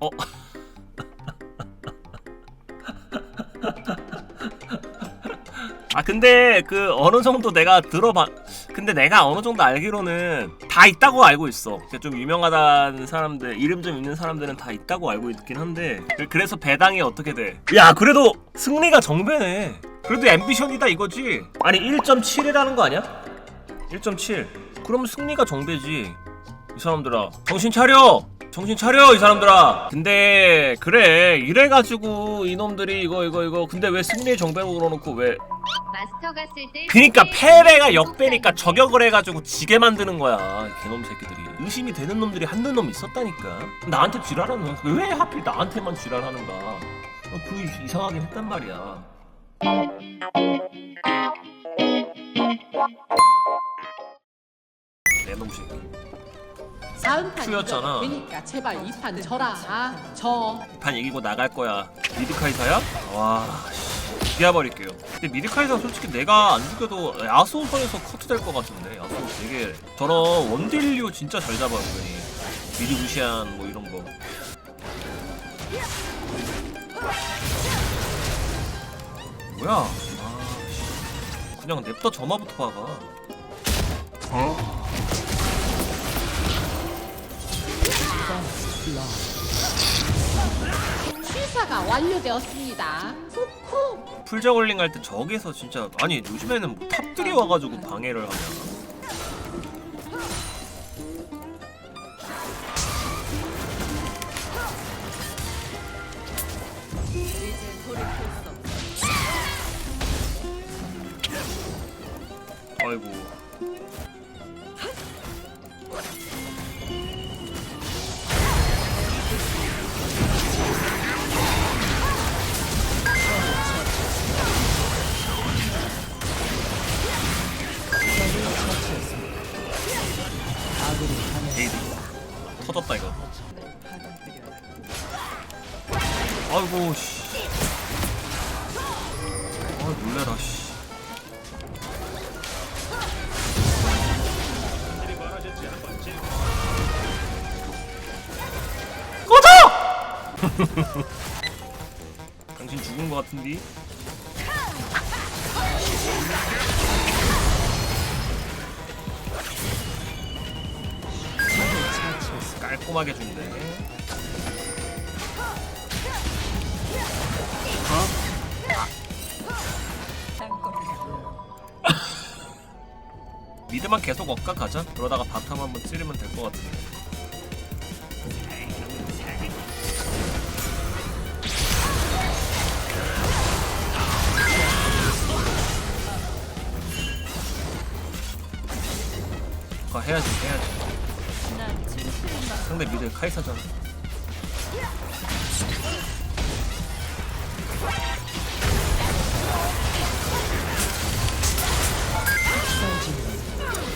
어? 아 근데 그 어느 정도 내가 들어봐 근데 내가 어느 정도 알기로는 다 있다고 알고 있어 그좀 유명하다는 사람들 이름 좀 있는 사람들은 다 있다고 알고 있긴 한데 그- 그래서 배당이 어떻게 돼? 야 그래도 승리가 정배네 그래도 앰비션이다 이거지 아니 1.7이라는 거 아니야? 1.7 그럼 승리가 정배지 이 사람들아 정신 차려 정신 차려 이 사람들아. 근데 그래 이래가지고 이놈들이 이거 이거 이거. 근데 왜 승리의 정배로 그러놓고 왜? 마스터 갔을 때 그니까 패배가 역배니까 저격을 해가지고 지게 만드는 거야 이 개놈 새끼들이. 의심이 되는 놈들이 한두 놈 있었다니까. 나한테 지랄하는 거야. 왜 하필 나한테만 지랄하는가? 어, 그 이상하긴 했단 말이야. 내놈 새끼 다음 판 추였잖아. 이겨도 되니까 제발 이 판 져라. 아, 저. 판 이기고 나갈 거야. 미드카이사야? 와, 씨, 죽여버릴게요. 근데 미드카이사 솔직히 내가 안 죽여도 야수 선에서 커트 될 것 같은데. 야수 되게 저런 원딜류 진짜 잘 잡아요, 그니. 미드 무시한 뭐 이런 거. 뭐야? 아, 씨. 그냥 냅다 점화부터 박아. 취사가 완료되었습니다. 후후. 풀저글링 할 때 저기서 진짜 아니 요즘에는 뭐 탑들이 와가지고 방해를 하냐 아이고 에이드 터졌다 이거. 아이고 씨. 아, 놀래라 씨. 꺼져! 당신 죽은 것 같은 디? 깔끔하게 준대. 미드만 계속 엇가 가자. 그러다가 바텀 한번 찌르면 될 것 같은데. 가 해야지 해야지. 상대 미드 카이사잖아.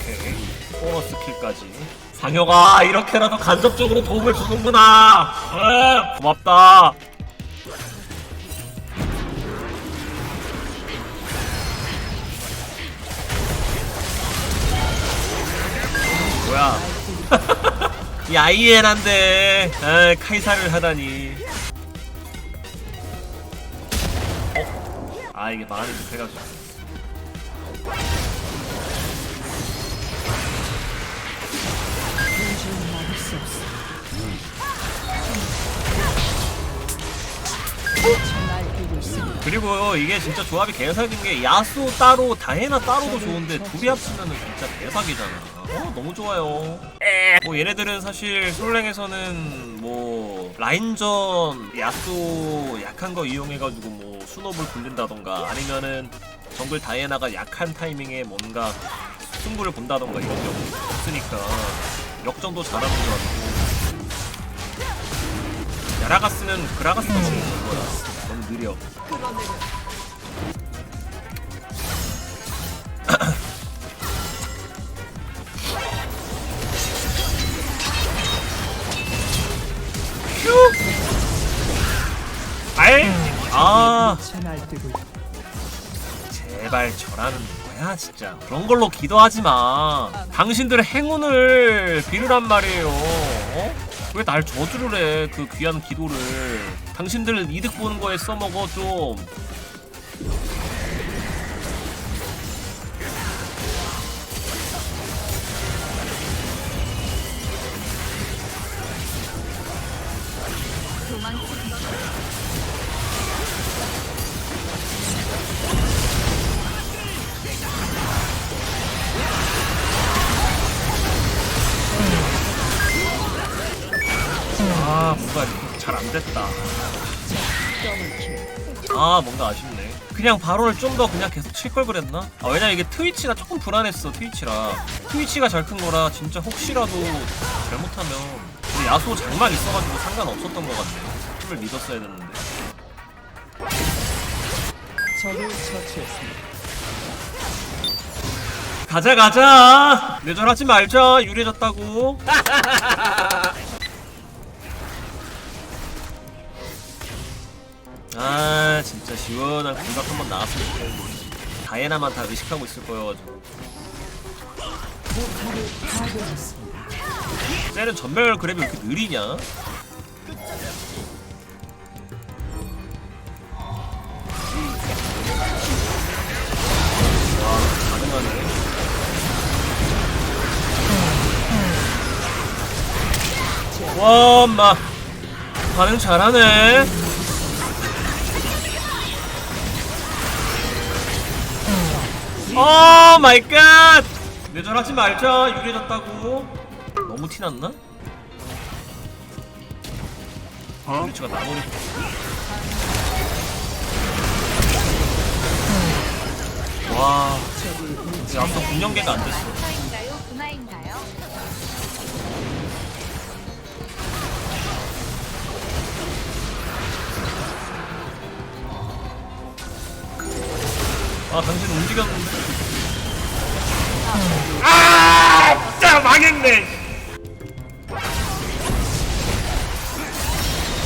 오케이. 보너스 킬까지. 상혁아 이렇게라도 간접적으로 도움을 주는구나. 에, 고맙다. 뭐야? 이 아이엔한데 아, 카이사를 하다니. 어? 아 이게 마음이 급해가지고. 그리고 이게 진짜 조합이 개사기인 게 야수 따로 다해나 따로도 좋은데 둘이 합치면은 진짜 대사기잖아. 어 너무 좋아요. 뭐 얘네들은 사실 솔랭에서는 뭐 라인전 야수 약한 거 이용해가지고 뭐 순업을 굴린다던가 아니면은 정글 다이애나가 약한 타이밍에 뭔가 승부를 본다던가 이런 게 없으니까 역전도 잘하는 줄 알고 야라가스는 너무 좋은 거야 느려 휴! 알! 아 제발 저라는 거야 진짜 그런 걸로 기도하지 마 당신들의 행운을 빌으란 말이에요 어? 왜 날 저주를 해? 그 귀한 기도를. 당신들 이득 보는 거에 써먹어 좀. 잘 안 됐다. 아 뭔가 아쉽네. 그냥 바론을 좀더 그냥 계속 칠 걸 그랬나? 아 왜냐 이게 트위치가 조금 불안했어 트위치라. 트위치가 잘 큰 거라 진짜 혹시라도 잘못하면 우리 야수 장막 있어가지고 상관없었던 것 같네. 힘을 믿었어야 됐는데. 적을 처치했습니다. 가자 가자. 내절하지 말자 유리해졌다고. 아 진짜 시원한 공각 한번 나왔으면 좋겠는데 다이애나만 다 의식하고 있을 거여가지고. 쟤는 전멸 그랩이 왜 이렇게 느리냐? 와 가능하네 와 엄마 반응 잘하네 오 마이 갓 내절하지 말자. 유리해졌다고. 너무 티났나? 어? 유리치가 나무리 와. 이제 앞서 군연계가 안 됐어 아 당신 움직였는데 아 진짜 망했네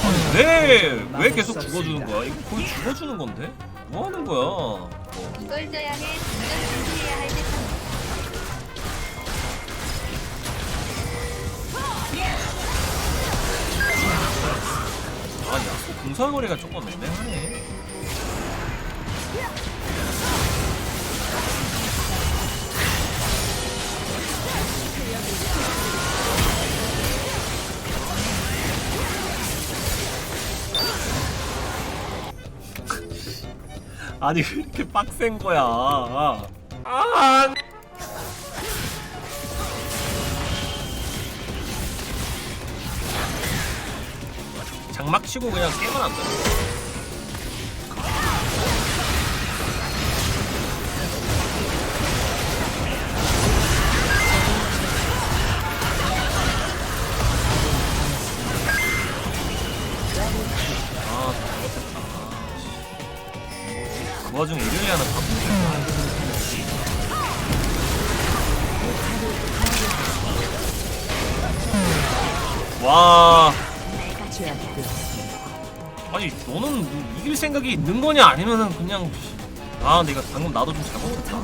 아니 왜왜 계속 죽어주는 거야 이거 거의 죽어주는 건데 뭐 하는 거야 어. 이걸 저양에 당장 준비해야 할 듯합니다. 아 야수 공사거리가 조금 애매하네 아니 왜 이렇게 빡센 거야 아 장막 치고 그냥 안 돼. 와. 아니 너는 뭐 이길 생각이 있는 거냐 아니면은 그냥 아 내가 방금 나도 좀 잘못했다.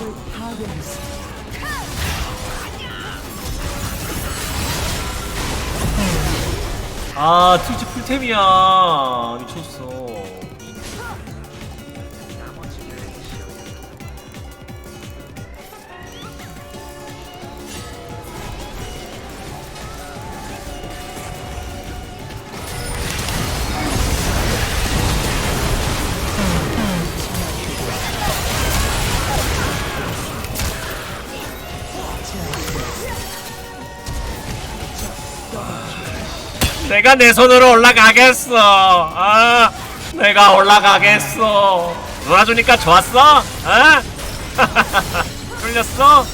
아 트위치 풀템이야 미쳤어 내가 내 손으로 올라가겠어. 아 내가 올라가겠어. 놀아주니까 좋았어? 아? 뚫렸어?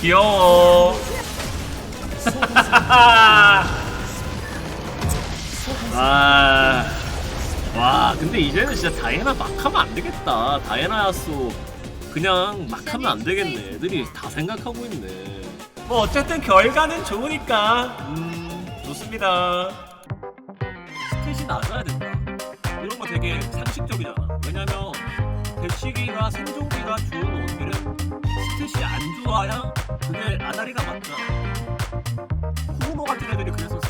귀여워. 아, 와 근데 이제는 진짜 다이애나 막 하면 안 되겠다. 다이애나 야수 그냥 막 하면 안 되겠네. 애들이 다 생각하고 있네. 뭐 어쨌든 결과는 좋으니까. 음 좋습니다. 스탯이 낮아야 된다. 이런 거 되게 상식적이잖아. 왜냐면 대치기가 생존기가 좋은 원딜은 스탯이 안 좋아야 그게 아다리가 맞잖아 코노 같은 애들이 그래서